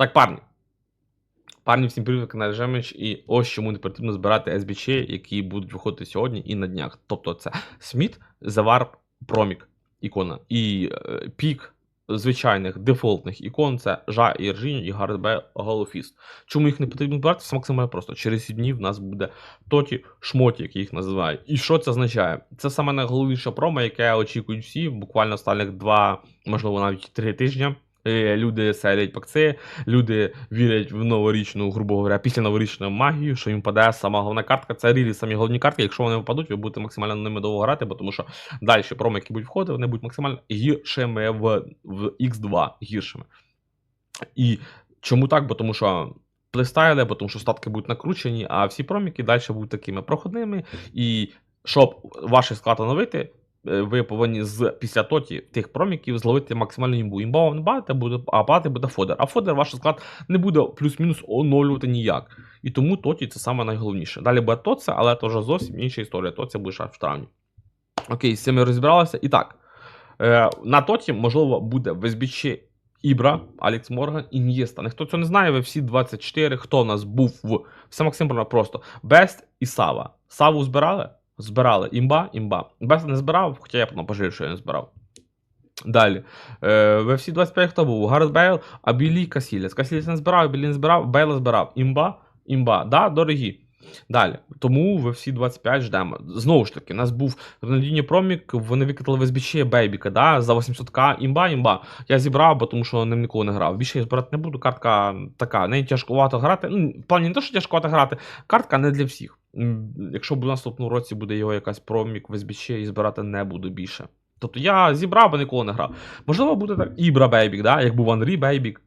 Так, парні. Парні, всім привіт, канал Жемич, і ось чому не потрібно збирати SBC, які будуть виходити сьогодні і на днях. Тобто це Сміт, Завар, Промік ікона. І е, пік звичайних дефолтних ікон це Жа і Ержінь і Гардбе Голофіст. Чому їх не потрібно збирати? Це максимально просто. Через 7 днів в нас буде тоті шмоті, які їх називають. І що це означає? Це саме найголовніше промо, яке очікують всі, буквально останніх 2, можливо, навіть 3 тижні. Е, Люди селять пакці, люди вірять в новорічну, грубо говоря, після новорічну магію, що їм падає сама головна картка. Це рілі самі головні картки. Якщо вони випадуть, ви будете максимально ними довго грати, бо тому що далі промо, які будуть входити, вони будуть максимально гіршими в, в X2 гіршими. І чому так? Бо тому що плейстайли, бо тому що статки будуть накручені, а всі проміки далі будуть такими проходними. І щоб ваш склад оновити, ви повинні з після тоті тих проміків зловити максимальну імбу. Імба не бати буде, а бати буде фодер. А фодер ваш склад не буде плюс-мінус оновлювати ніяк. І тому тоті це саме найголовніше. Далі буде тоце, але це вже зовсім інша історія. Тоці буде ще в травні. Окей, з цим розібралися. І так, е, на тоті, можливо, буде в SBC Ібра, Алекс Морган, Ін'єста. Ніхто цього не знає, ви всі 24, хто в нас був в. Все максимально просто. Бест і Сава. Саву збирали? Збирали. Імба, імба. Бест не збирав, хоча я б пожив, що я не збирав. Далі. Е, в FC 25 хто був? Гаррет Бейл, а Білі Касіліс. Касіліс не збирав, Білі не збирав, Бейла збирав. Імба, імба. Да, дорогі. Далі. Тому в FC 25 ждемо. Знову ж таки, у нас був Рональдіньо Промік, вони викатали в SBC Бейбіка, да, за 800к імба, імба. Я зібрав, бо тому що ним ніколи не грав. Більше я збирати не буду. Картка така, не тяжкувато грати. Ну, в плані не те, що тяжкувато грати, картка не для всіх. Якщо у наступному році буде його якась промік в SBC і збирати не буду більше. Тобто я зібрав, бо ніколи не грав. Можливо, буде так Ібра Бейбік, да? як був Анрі Бейбік.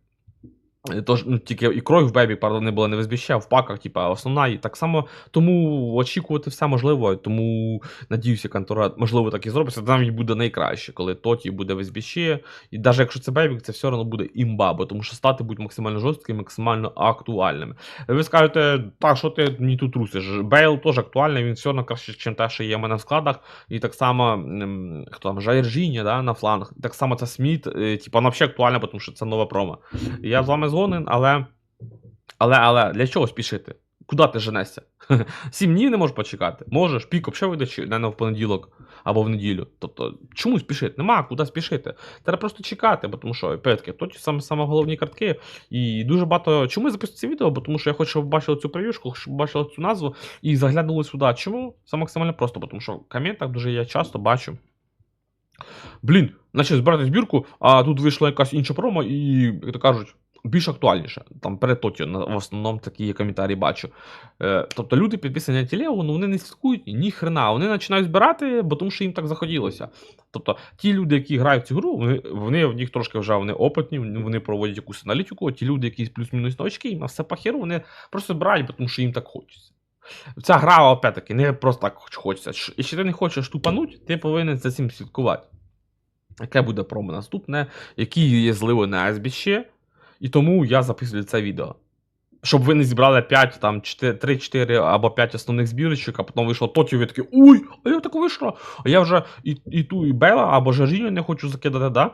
Е, Тож, ну, тільки і кров в Бейбік, правда, не була не в SBC, а в паках, типа, основна. І так само, тому очікувати все можливо. Тому надіюся, контора, можливо, так і зробить. Це навіть буде найкраще, коли Тоті буде в SBC. І навіть якщо це Бейбік, це все одно буде імба, бо тому що стати будуть максимально жорсткими, максимально актуальними. Ви скажете, так, що ти мені тут трусиш? Бейл теж актуальний, він все одно краще, ніж те, що є в мене в складах. І так само, хто там, Жаєржіня, да, на фланг. Так само це Сміт, е, типа, вона взагалі актуальна, тому що це нова промо. Я з вами згоден, але. Але, але для чого спішити? Куди ти женешся? Сім днів не можеш почекати. Можеш, пік взагалі вийде чи не в понеділок або в неділю. Тобто, чому спішити? Нема куди спішити. Треба просто чекати, бо тому що, опять-таки, то ті саме, саме головні картки. І дуже багато. Чому я записую це відео? Бо тому що я хочу, щоб бачили цю прев'юшку, щоб бачили цю назву і заглянули сюди. Чому? Це максимально просто, бо тому що в коментах дуже я часто бачу. Блін, наче збирати збірку, а тут вийшла якась інша промо, і, як то кажуть, більш актуальніше. Там перед Тотіо в основному такі коментарі бачу. Е, тобто люди підписані на телегу, ну вони не слідкують ні хрена. Вони починають збирати, бо тому що їм так захотілося. Тобто ті люди, які грають в цю гру, вони, вони в них трошки вже вони опитні, вони проводять якусь аналітику. Ті люди, які плюс-мінус новачки, їм на все похеру, вони просто збирають, тому що їм так хочеться. Ця гра, опять-таки, не просто так хочеться. Якщо ти не хочеш тупануть, ти повинен за цим слідкувати. Яке буде промо наступне, які є зливи на SBC, і тому я записую це відео. Щоб ви не зібрали 5, там 3-4 або 5 основних збірочок, а потім вийшло тоті, ви такі, ой, а я так вийшло. А я вже і, і ту, і Бела, або Жаріню не хочу закидати, да?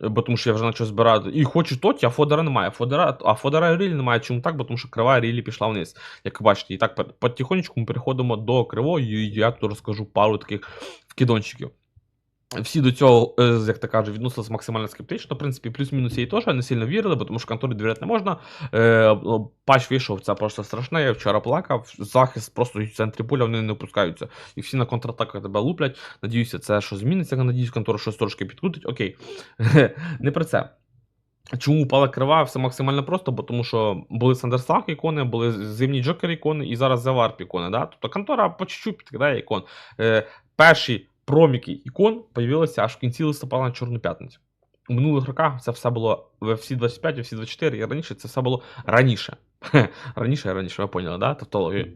Бо тому що я вже почав збирати. І хочу тоті, а Фодера немає. Фодера, а Фодера і Рілі немає. Чому так? Бо тому що крива Рілі пішла вниз. Як ви бачите, і так потихонечку ми переходимо до кривої, і я тут розкажу пару таких вкидончиків. Всі до цього, е, як то кажуть, відносилися максимально скептично. В принципі, плюс-мінус їй теж не сильно вірили, бо тому що конторі довіряти не можна. Е, патч вийшов, це просто страшне. Я вчора плакав. Захист просто в центрі поля вони не опускаються. І всі на контратаках тебе луплять. Надіюся, це що зміниться. Надіюсь, контора щось трошки підкрутить. Окей. не про це. Чому упала крива? Все максимально просто, бо тому що були Сандерслаг ікони, були зимні Джокер ікони і зараз Заварп ікони. Да? Тобто контора по чуть-чуть підкидає ікон. Е, перші проміки ікон появилися аж в кінці листопада на Чорну п'ятницю. У минулих роках це все було в FC 25, FC 24 і раніше це все було раніше. раніше, раніше, ви поняли, да? Тавтологію.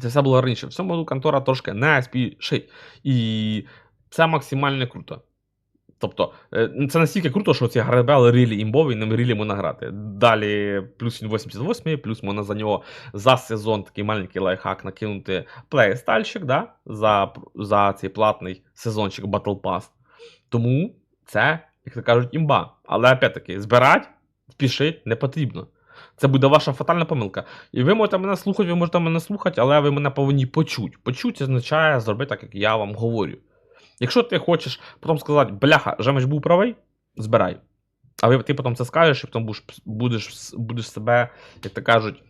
Це все було раніше. В цьому году контора трошки не спішить. І це максимально круто. Тобто, е, це настільки круто, що ці грабели рілі імбові, ним рілі можна грати. Далі плюс він 88, плюс можна за нього за сезон такий маленький лайфхак накинути плеєстальщик, да? за, за цей платний сезончик Battle Pass. Тому це, як то кажуть, імба. Але опять-таки, збирать спішити не потрібно. Це буде ваша фатальна помилка. І ви можете мене слухати, ви можете мене слухати, але ви мене повинні почути. Почути означає зробити так, як я вам говорю. Якщо ти хочеш потім сказати, бляха, Жемич був правий, збирай. А ти потім це скажеш, і потім будеш, будеш, будеш себе, як то кажуть,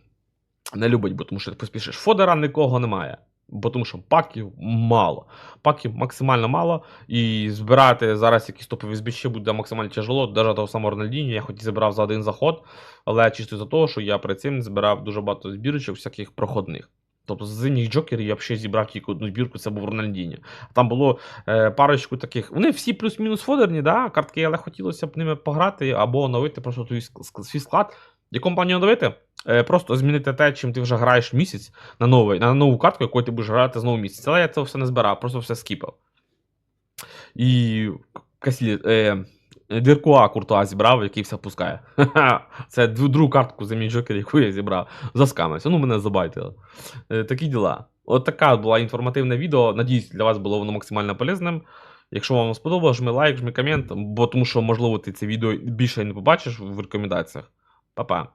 не любить, бо тому що ти поспішиш. Фодера нікого немає. Бо тому що паків мало. Паків максимально мало. І збирати зараз якісь топові збічі буде максимально тяжело. Навіть того самого Рональдіні я хоч і забирав за один заход, але чисто за того, що я перед цим збирав дуже багато збірочок всяких проходних. Тобто з зимніх джокерів я взагалі зібрав тільки одну збірку, це був Рональдіні. Там було е, парочку таких. Вони всі плюс-мінус фодерні, да, картки, але хотілося б ними пограти або оновити просто свій склад. Якому плані оновити? Е, просто змінити те, чим ти вже граєш місяць на новий, на нову картку, якою ти будеш грати знову місяць. Але я це все не збирав, просто все скіпав. І Касілі, е, Діркуа Куртуа зібрав, який все пускає. Це другу картку за мій джокер, яку я зібрав. Заскамився. Ну, мене забайтили. Е, такі діла. От така була інформативне відео. Надіюсь, для вас було воно максимально полезним. Якщо вам сподобалось, жми лайк, жми комент, бо тому що, можливо, ти це відео більше не побачиш в рекомендаціях. Па-па.